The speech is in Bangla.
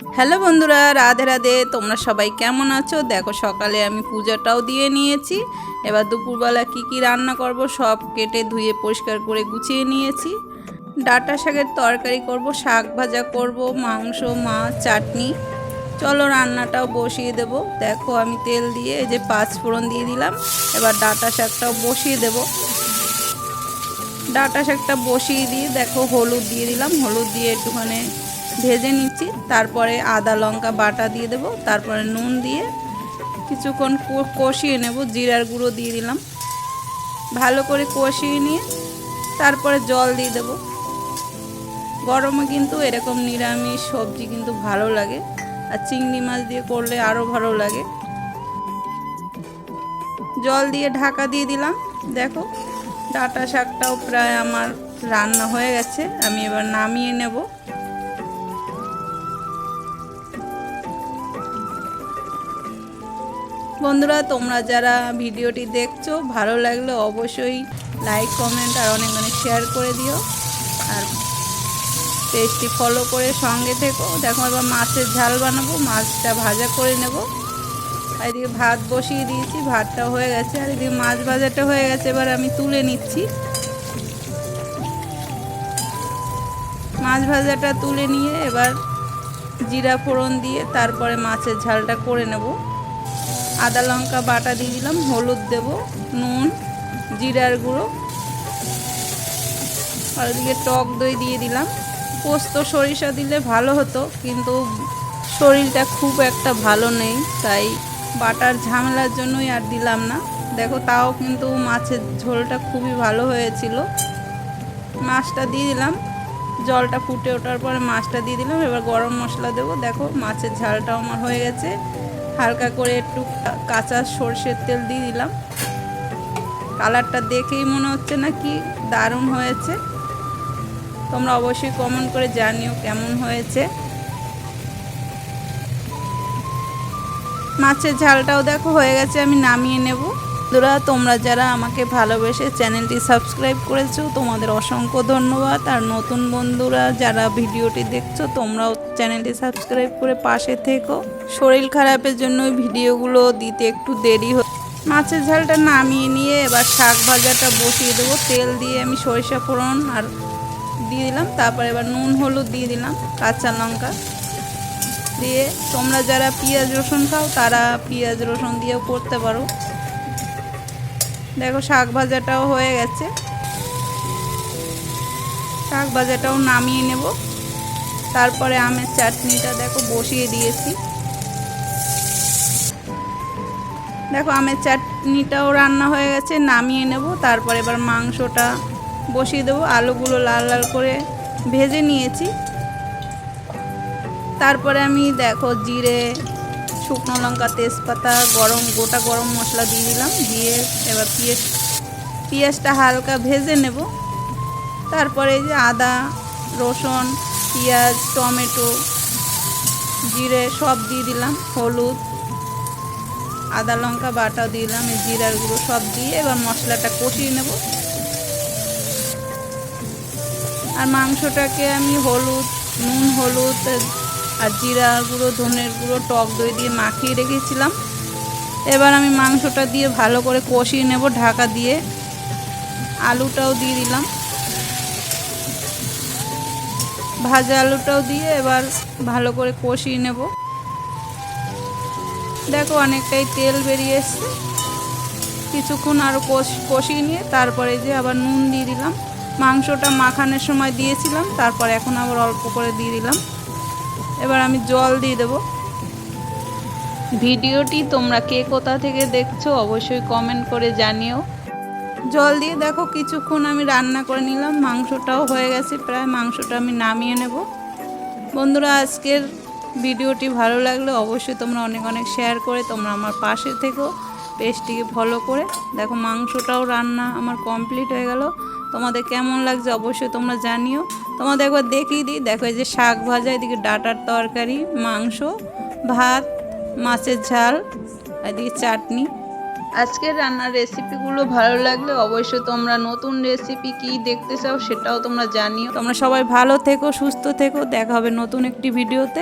হ্যালো বন্ধুরা, রাধে রাধে, তোমরা সবাই কেমন আছো? দেখো, সকালে আমি পূজাটাও দিয়ে নিয়েছি। এবার দুপুরবেলা কি কি রান্না করব সব কেটে ধুয়ে পরিষ্কার করে গুছিয়ে নিয়েছি। ডাটা শাকের তরকারি করব, শাক ভাজা করব, মাংস, মাছ, চাটনি। চলো রান্নাটাও বসিয়ে দেব। দেখো, আমি তেল দিয়ে এই যে পাঁচ ফোড়ন দিয়ে দিলাম। এবার ডাটা শাকটাও বসিয়ে দেব। ডাটা শাকটা বসিয়ে দিয়ে দেখো, হলুদ দিয়ে দিলাম। হলুদ দিয়ে একটুখানি ভেজে নিচ্ছি। তারপরে আদা, লঙ্কা, বাটা দিয়ে দেব। তারপরে নুন দিয়ে কিছুক্ষণ কষিয়ে নেব। জিরার গুঁড়ো দিয়ে দিলাম। ভালো করে কষিয়ে নিয়ে তারপরে জল দিয়ে দেব। গরমে কিন্তু এরকম নিরামিষ সবজি কিন্তু ভালো লাগে। আর চিংড়ি মাছ দিয়ে করলে আরও ভালো লাগে। জল দিয়ে ঢাকা দিয়ে দিলাম। দেখো, ডাটা শাকটাও প্রায় আমার রান্না হয়ে গেছে। আমি এবার নামিয়ে নেব। বন্ধুরা, তোমরা যারা ভিডিওটি দেখছ, ভালো লাগলে অবশ্যই লাইক কমেন্ট আর অনেক অনেক শেয়ার করে দিও। আর পেজটি ফলো করে সঙ্গে থেকো। দেখো, এবার মাছের ঝাল বানাবো, মাছটা ভাজা করে নেব। আর এদিকে ভাত বসিয়ে দিয়েছি ভাতটা হয়ে গেছে। আর এদিকে মাছ ভাজাটা হয়ে গেছে, এবার আমি তুলে নিচ্ছি। মাছ ভাজাটা তুলে নিয়ে এবার জিরা ফোড়ন দিয়ে তারপরে মাছের ঝালটা করে নেব। আদা লঙ্কা বাটা দিয়ে দিলাম, হলুদ দেব, নুন, জিরার গুঁড়ো, আর ওদিকে টক দই দিয়ে দিলাম। পোস্ত সরিষা দিলে ভালো হতো, কিন্তু শরীরটা খুব একটা ভালো নেই, তাই বাটার ঝামেলার জন্যই আর দিলাম না। দেখো, তাও কিন্তু মাছের ঝোলটা খুবই ভালো হয়েছিল। মাছটা দিয়ে দিলাম, জলটা ফুটে ওঠার পরে মাছটা দিয়ে দিলাম, এবার গরম মশলা দেবো। দেখো, মাছের ঝালটাও আমার হয়ে গেছে। হালকা করে একটু কাঁচা সর্ষের তেল দিয়ে দিলাম। কালারটা দেখেই মনে হচ্ছে না কি দারুণ হয়েছে। তোমরা অবশ্যই কমেন্ট করে জানিও কেমন হয়েছে। মাছের ঝালটাও দেখো, হয়ে গেছে, আমি নামিয়ে নেব। বন্ধুরা, তোমরা যারা আমাকে ভালোবেসে চ্যানেলটি সাবস্ক্রাইব করেছ, তোমাদের অসংখ্য ধন্যবাদ। আর নতুন বন্ধুরা, যারা ভিডিওটি দেখছ, তোমরাও চ্যানেলটি সাবস্ক্রাইব করে পাশে থেকো। শরীর খারাপের জন্য ভিডিওগুলো দিতে একটু দেরি হয় মাছের ঝালটা নামিয়ে নিয়ে এবার শাক ভাজাটা বসিয়ে দেবো। তেল দিয়ে আমি সরিষা ফোড়ন আর দিয়ে দিলাম। তারপর এবার নুন, হলুদ দিয়ে দিলাম, কাঁচা লঙ্কা দিয়ে। তোমরা যারা পেঁয়াজ রসুন খাও, তারা পেঁয়াজ রসুন দিয়েও করতে পারো। দেখো, শাক ভাজাটাও হয়ে গেছে। শাক ভাজাটাও নামিয়ে নেব। তারপরে আমের চাটনিটা দেখো, বসিয়ে দিয়েছি। দেখো, আমের চাটনিটাও রান্না হয়ে গেছে, নামিয়ে নেব। তারপরে এবার মাংসটা বসিয়ে দেবো। আলুগুলো লাল লাল করে ভেজে নিয়েছি। তারপরে আমি দেখো, জিরে শুকনো লঙ্কা তেজপাতা, গরম, গোটা গরম মশলা দিয়ে দিলাম। দিয়ে এবার পেঁয়াজ, পেঁয়াজটা হালকা ভেজে নেব। তারপরে এই যে আদা, রসুন, পেঁয়াজ, টমেটো, জিরে সব দিয়ে দিলাম, হলুদ, আদা লঙ্কা বাটা দিলাম, এই জিরার গুঁড়ো সব দিয়ে এবার মশলাটা কষিয়ে নেব। আর মাংসটাকে আমি হলুদ, নুন হলুদ আর জিরা গুঁড়ো, ধনের গুঁড়ো, টক দই দিয়ে মাখিয়ে রেখেছিলাম। এবার আমি মাংসটা দিয়ে ভালো করে কষিয়ে নেব ঢাকা দিয়ে। আলুটাও দিয়ে দিলাম। ভাজা আলুটাও দিয়ে এবার ভালো করে কষিয়ে নেব। দেখো অনেকটাই তেল বেরিয়ে এসছে। কিছুক্ষণ আরও কষিয়ে নিয়ে তারপরে যে আবার নুন দিয়ে দিলাম। মাংসটা মাখানোর সময় দিয়েছিলাম, তারপর এখন আবার অল্প করে দিয়ে দিলাম। এবার আমি জল দিয়ে দেব। ভিডিওটি তোমরা কে কোথা থেকে দেখছ অবশ্যই কমেন্ট করে জানিও। জল দিয়ে দেখো কিছুক্ষণ আমি রান্না করে নিলাম। মাংসটাও হয়ে গেছে প্রায় মাংসটা আমি নামিয়ে নেব। বন্ধুরা আজকের ভিডিওটি ভালো লাগলে অবশ্যই তোমরা অনেক অনেক শেয়ার করে তোমরা আমার পাশে থেকো পেজটিকে ফলো করে। দেখো মাংসটাও রান্না আমার কমপ্লিট হয়ে গেল। তোমাদের কেমন লাগছে অবশ্যই তোমরা জানিও। তোমাদের একবার দেখিয়ে দিই। দেখো এই যে শাক ভাজা এদিকে ডাটার তরকারি মাংস ভাত মাছের ঝাল এদিকে চাটনি। আজকের রান্নার রেসিপিগুলো ভালো লাগলে অবশ্যই তোমরা নতুন রেসিপি কি দেখতে চাও সেটাও তোমরা জানিও। তোমরা সবাই ভালো থেকো সুস্থ থেকো। দেখা হবে নতুন একটি ভিডিওতে